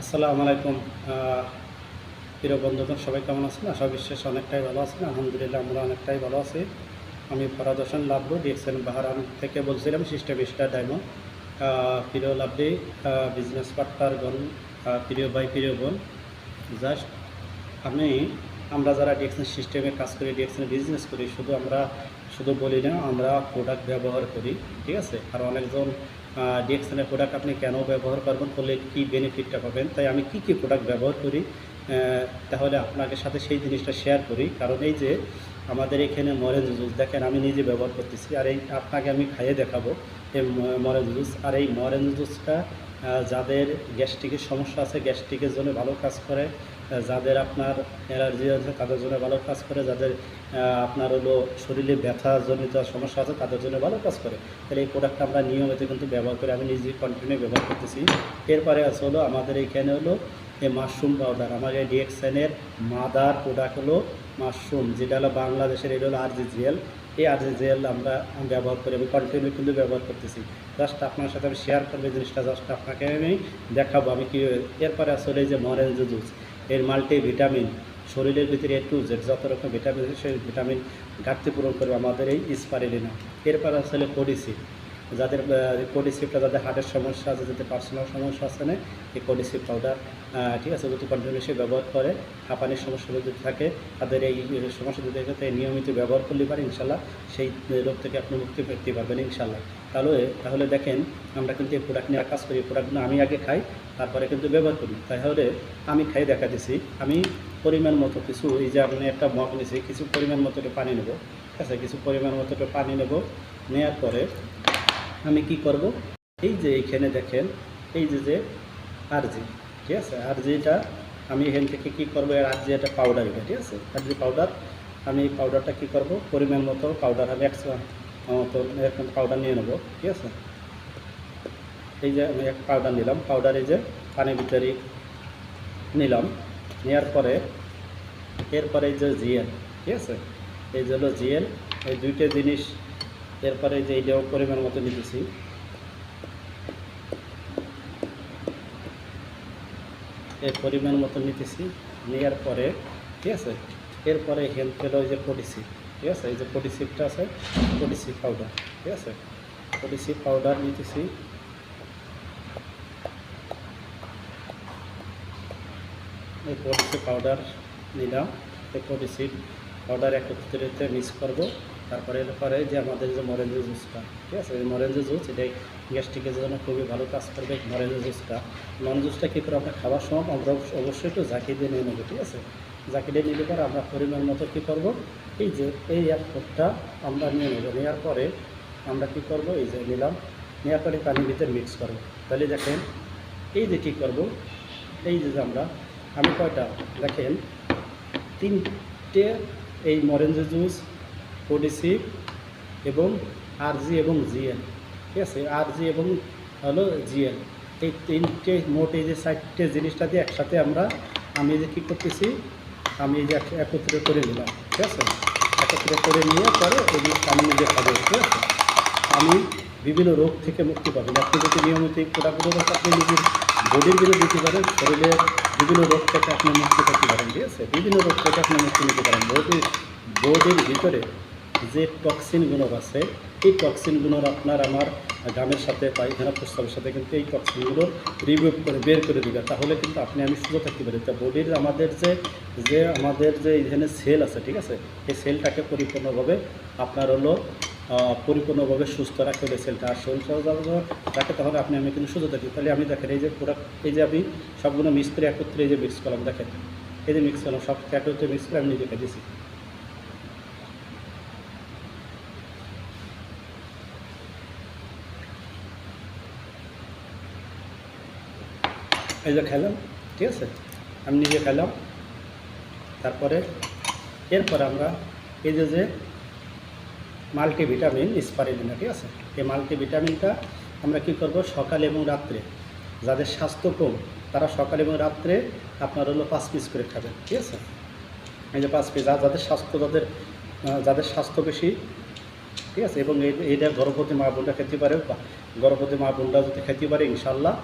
আসসালামু আলাইকুম। প্রিয় বন্ধুগণ, সবাই কেমন আছেন? আশা বিশ্বাস অনেকটাই ভালো আছেন। আলহামদুলিল্লাহ, আমরা অনেকটাই ভালো আছি। আমি ফরাদ হোসেন লাভলু ডিএক্সএন বাহারান থেকে বলছিলাম, সিস্টেম স্টার ডায়মন্ড। প্রিয় লাভলি বিজনেস পার্টনারগণ প্রিয় ভাই, প্রিয় বোন জাস্ট আমি, আমরা যারা ডিএক্সএন সিস্টেমে কাজ করি ডিএক্সএন বিজনেস করি, শুধু আমরা, শুধু বলি না, আমরা প্রোডাক্ট ব্যবহার করি, ঠিক আছে? আর অনেকজন ডিএক্সএনের প্রোডাক্ট আপনি কেন ব্যবহার করবেন করলে কী বেনিফিটটা পাবেন? তাই আমি কি কি প্রোডাক্ট ব্যবহার করি? তাহলে আপনাকে সাথে সেই জিনিসটা শেয়ার করি। কারণ এই যে আমাদের এখানে মরেঞ্জ জুস, দেখেন আমি নিজে ব্যবহার করতেছি। আর এই আপনাকে আমি খাইয়ে দেখাবো এই মরেঞ্জ জুস। আর এই মরেঞ্জ জুসটা যাদের গ্যাস্ট্রিকের সমস্যা আছে, গ্যাস্ট্রিকের জন্য ভালো কাজ করে যাদের আপনার অ্যালার্জি আছে, তাদের জন্য ভালো কাজ করে, যাদের আপনার হলো শরীরে ব্যথা জনিত সমস্যা আছে, তাদের জন্য ভালো কাজ করে। তাহলে এই প্রোডাক্টটা আমরা নিয়মিত কিন্তু ব্যবহার করি, আমি নিজে কন্টিনিউ ব্যবহার করতেছি। এরপরে আছে হলো আমাদের এইখানে হলো এই মাশরুম পাউডার আমাদের ডিএক্সএনের মাদার প্রোডাক্ট হলো মাশরুম, যেটা হলো বাংলাদেশের, এটা হলো আরজিজিএল। এই আরজিজিএল আমরা ব্যবহার করি আমি কন্টিনিউ কিন্তু ব্যবহার করতেছি। জাস্ট আপনার সাথে আমি শেয়ার করব জিনিসটা জাস্ট আপনাকে আমি দেখাবো আমি কী এরপরে আসলে যে মরেঞ্জ জুস এর মাল্টি ভিটামিন শরীরের ভিতরে এ টু যত রকম ভিটামিন সেই ভিটামিন ঘাটতি পূরণ করবে আমাদের এই স্পারিলিনা এরপর আসলে কোডিসি যাদের কোডিসিপটা যাদের হার্টের সমস্যা আছে, যাদের পার্সোনাল সমস্যা আছে না, এই কোডিসিপ পাউডার ঠিক আছে যদি কন্টিনিউসলি ব্যবহার করে। হাঁপানির সমস্যা যদি থাকে, তাদের এই সমস্যা যদি থাকে নিয়মিত ব্যবহার করলে পারে, ইনশাল্লাহ। সেই রোগ থেকে আপনি মুক্তি পেতে পারবেন, ইনশাল্লাহ। তাহলে তাহলে দেখেন, আমরা কিন্তু এই প্রোডাক্ট নিয়ে কাজ করি প্রোডাক্টগুলো আমি আগে খাই, তারপরে কিন্তু ব্যবহার করি। তাহলে, আমি খাই, দেখা দিছি, আমি পরিমাণ মতো কিছু, এই যে আপনি একটা মগ নিয়েছি কিছু পরিমাণ মতো পানি নেব, ঠিক আছে, কিছু পরিমাণ মতো পানি নেব নেওয়ার পরে আমি কি করব? এই যে এইখানে দেখেন, এই যে যে আরজি, ঠিক আছে? আরজিটা আমি এখান থেকে কি করব? এর আরজি একটা পাউডার এটা ঠিক আছে? আরজি পাউডার আমি এই পাউডারটা কি করব? পরিমাণ মতো পাউডার আমি একশো মতো এরকম পাউডার নিয়ে নেব, ঠিক আছে? এই যে আমি এক পাউডার নিলাম পাউডার এই যে পানির ভিতরে নিলাম নেওয়ার পরে, এরপরে এই যে জিএল, ঠিক আছে? এই যে হলো জিএল, এই দুইটা জিনিস এরপরে যে এইটাও পরিমাণ মতো নিতেছি এর পরিমাণ মতো নিতেছি নেওয়ার পরে, ঠিক আছে? এরপরে হেলথ পেল যে পডিসিপ ঠিক আছে? এই যে পডিসিপটা আছে পডিসিপ পাউডার ঠিক আছে? পডিসিপ পাউডার নিতেছি। এই পডিসিপ পাউডার নিলাম। এই পডিসিপ পাউডার একত্রিত মিক্স করব। তারপরে এরপরে যে আমাদের যে মরেঞ্জ জুসটা, ঠিক আছে? এই মরেঞ্জ জুস, এটাই গ্যাস্ট্রিকের জন্য খুবই ভালো কাজ করবে মরেঞ্জ জুসটা। নন জুসটা কী করে আমরা খাবার সময় আমরা অবশ্যই একটু জাকি দিয়ে নিয়ে নেব, ঠিক আছে? জাকি দিয়ে নিলে পরে আমরা পরিমাণ মতো কী করব? এই যে এই ফোটটা আমরা নিয়ে নেব। নেওয়ার পরে আমরা কী করব? এই যে নিলাম। নেওয়ার পরে পানির ভিতরে মিক্স করব। তাহলে দেখেন, এই যে কী করব? এই যে আমরা, আমি কয়টা? দেখেন, তিনটে এই মরেঞ্জ জুস ওডিসি এবং আরজি এবং জিএল ঠিক আছে? আরজি এবং হলো জিএল এই তিনটে, মোট এই যে চারটে জিনিসটা দিয়ে একসাথে আমরা, আমি যে কী করতেছি, আমি যে একত্রে করে নিলাম, ঠিক আছে? একত্রে করে নিয়ে পরে এই আমি নিজে খাব, ঠিক আছে? আমি বিভিন্ন রোগ থেকে মুক্তি পাবেন আপনি যদি নিয়মিত এই প্রোডাক্টগুলো আপনি নিজের বডির ভিতরে দিতে পারেন শরীরের বিভিন্ন রোগ থেকে আপনি মুক্তি পেতে পারেন, ঠিক আছে? বিভিন্ন রোগ থেকে আপনি মুক্তি নিতে পারেন। বডির বডির ভিতরে যে টক্সিনগুলো আছে, এই টক্সিনগুলোর আপনার আমার গামের সাথে পায়খানা প্রস্তাবের সাথে কিন্তু এই টক্সিনগুলো রিমুভ করে, বের করে দিবে। তাহলে কিন্তু আপনি আমি সুস্থ থাকতে পারি। তা বডির আমাদের যে যে আমাদের যে এখানে সেল আছে, ঠিক আছে? এই সেলটাকে পরিপূর্ণভাবে আপনার হলো পরিপূর্ণভাবে সুস্থ রাখতে হবে সেলটা আর শরীর রাখে, তাহলে আপনি আমি কিন্তু সুস্থ থাকি তাহলে আমি দেখেন, এই যে প্রোডাক্ট এই যে আমি সবগুলো মিক্স করে একত্রে এই যে মিক্স করলাম, দেখেন। এই যে মিক্স করলাম, সব একত্রে মিক্স করে আমি নিজে খেতেছি এই যে খেলাম, ঠিক আছে? আমি নিজে খেলাম। তারপরে, এরপর আমরা এই যে যে মাল্টিভিটামিন স্পারিলিনা ঠিক আছে? এই মাল্টিভিটামিনটা আমরা কি করব? সকাল এবং রাত্রে যাদের স্বাস্থ্য কম, তারা সকাল এবং রাত্রে আপনার হলো পাঁচ পিস করে খাবেন ঠিক আছে? এই যে পাঁচ পিস আর যাদের স্বাস্থ্য, যাদের যাদের স্বাস্থ্য বেশি, ঠিক আছে? এবং এই- এইটা গর্ভবতী মা বোনরা খেতে পারে গর্ভবতী মা বোনরা যদি খেতে পারে ইনশাল্লাহ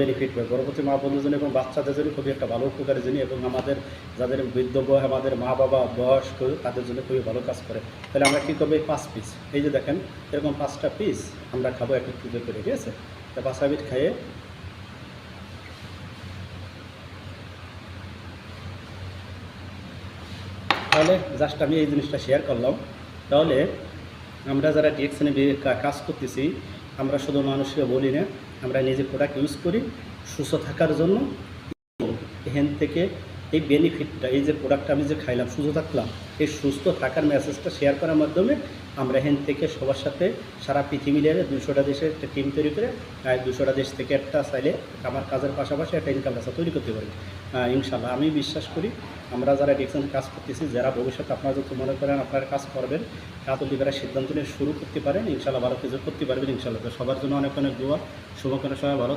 বেনিফিট পাবে গর্ভবতী মা বোনদের জন্য এবং বাচ্চাদের জন্য খুবই একটা ভালো উপকারী জিনিস এবং আমাদের যাদের বৃদ্ধ বয় আমাদের মা বাবা বয়স্ক, তাদের জন্য খুবই ভালো কাজ করে। তাহলে আমরা কী করব এই পাঁচ পিস এই যে দেখেন, এরকম পাঁচটা পিস আমরা খাব এক একটু করে, ঠিক আছে? তা পাঁচটা পিস খাইয়ে তাহলে জাস্ট আমি এই জিনিসটা শেয়ার করলাম। তাহলে আমরা যারা ডিএকশনে কাজ করতেছি আমরা শুধু মানুষকে বলি না, আমরা নিজে প্রোডাক্ট ইউজ করি, সুস্থ থাকার জন্য। এখান থেকে এই বেনিফিটটা এই যে প্রোডাক্টটা আমি যে খাইলাম, সুস্থ থাকলাম, এই সুস্থ থাকার মেসেজটা শেয়ার করার মাধ্যমে আমরা এখান থেকে সবার সাথে সারা পৃথিবী লেভেলে দুশোটা দেশের একটা টিম তৈরি করে দুশোটা দেশ থেকে একটা চাইলে আমার কাজের পাশাপাশি একটা ইনকাম রাস্তা তৈরি করতে পারি। ইনশাল্লাহ আমি বিশ্বাস করি আমরা যারা ডিকশন কাজ করতেছি, যারা ভবিষ্যতে আপনারা যদি মনে করেন আপনারা কাজ করবেন কাতলি করার সিদ্ধান্ত নিয়ে শুরু করতে পারেন ইনশাল্লাহ ভালো কিছু করতে পারবেন ইনশাল্লাহ তো সবার জন্য অনেক অনেক দোয়া, শুভকামনা সবাই ভালো